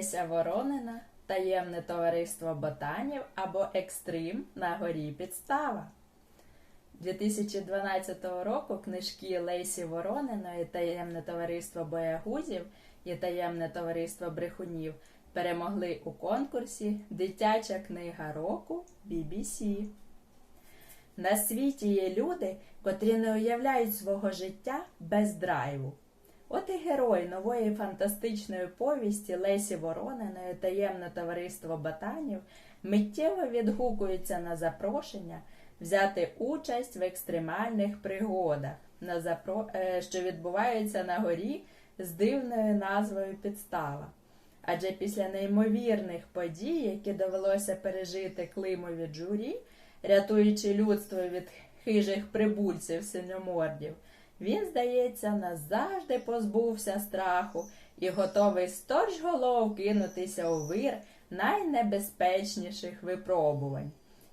Леся Воронина, таємне товариство ботанів або Екстрим на горі Підстава. 2012 року книжки Лесі Ворониної Таємне товариство боягузів і Таємне товариство брехунів перемогли у конкурсі Дитяча книга року BBC. На світі є люди, котрі не уявляють свого життя без драйву. От і герой нової фантастичної повісті Лесі Ворониної Таємне товариство ботанів миттєво відгукується на запрошення взяти участь в екстремальних пригодах, на запро... е, що відбуваються на горі з дивною назвою Підстава. Адже після неймовірних подій, які довелося пережити Климові джурі, рятуючи людство від хижих прибульців синьомордів, він, здається, назавжди позбувся страху і готовий сторч голов кинутися у вир найнебезпечніших випробувань.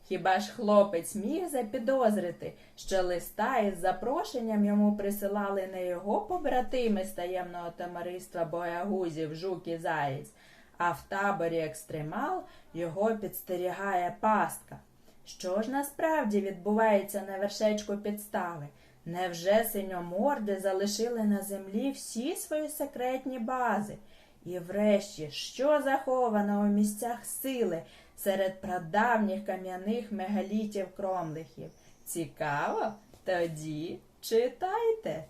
Хіба ж хлопець міг запідозрити, що листа із запрошенням йому присилали не його побратими з таємного товариства боягузів Жук і Заєць, а в таборі екстремал його підстерігає пастка. Що ж насправді відбувається на вершечку підстави? Невже синьоморди залишили на землі всі свої секретні бази? І врешті, що заховано у місцях сили серед прадавніх кам'яних мегалітів кромлихів? Цікаво? Тоді читайте.